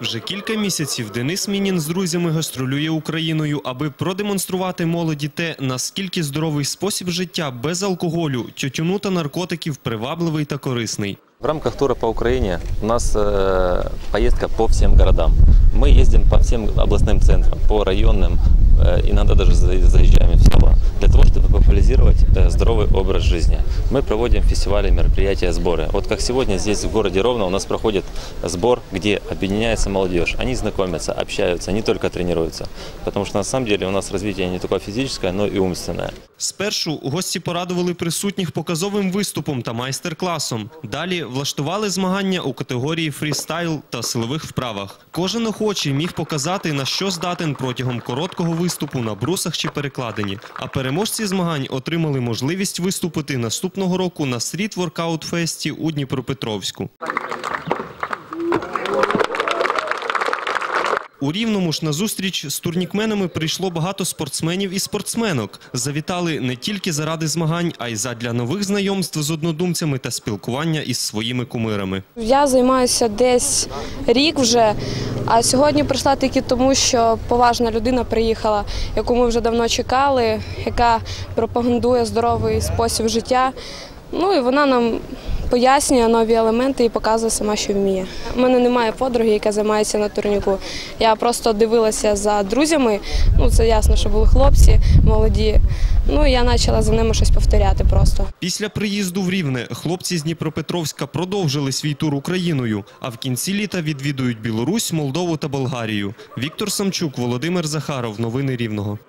Вже кілька місяців Денис Мінін з друзями гастролює Україною, аби продемонструвати молоді те, наскільки здоровий спосіб життя без алкоголю, тютюну та наркотиків привабливий та корисний. В рамках тура по Украине у нас э, поездка по всем городам. Мы ездим по всем областным центрам, по районным, э, иногда даже за- заезжаем Здоровый образ жизни. Мы проводим фестивали, мероприятия, сборы. Вот как сегодня здесь в городе Ровно у нас проходит сбор, где объединяется молодежь. Они знакомятся, общаются, не только тренируются. Потому что на самом деле у нас развитие не только физическое, но и умственное. Спершу гості порадували присутніх показовим виступом та майстер-класом. Далі влаштували змагання у категорії фрістайл та силових вправах. Кожен охочий міг показати, на що здатен протягом короткого виступу на брусах чи перекладині. А переможці змагань отримали можливість виступити наступного року на стріт воркаут фесті у Дніпропетровську. У Рівному ж на зустріч з турнікменами прийшло багато спортсменів і спортсменок. Завітали не тільки заради змагань, а й задля нових знайомств з однодумцями та спілкування із своїми кумирами. Я займаюся десь рік вже, а сьогодні прийшла тільки тому, що поважна людина приїхала, яку ми вже давно чекали, яка пропагандує здоровий спосіб життя. Ну і вона нам пояснює нові елементи і показує сама, що вміє. У мене немає подруги, яка займається на турніку. Я просто дивилася за друзями. Ну це ясно, що були хлопці молоді. Ну я почала за ними щось повторяти просто. Після приїзду в Рівне хлопці з Дніпропетровська продовжили свій тур Україною, а в кінці літа відвідують Білорусь, Молдову та Болгарію. Віктор Самчук, Володимир Захаров. Новини Рівного.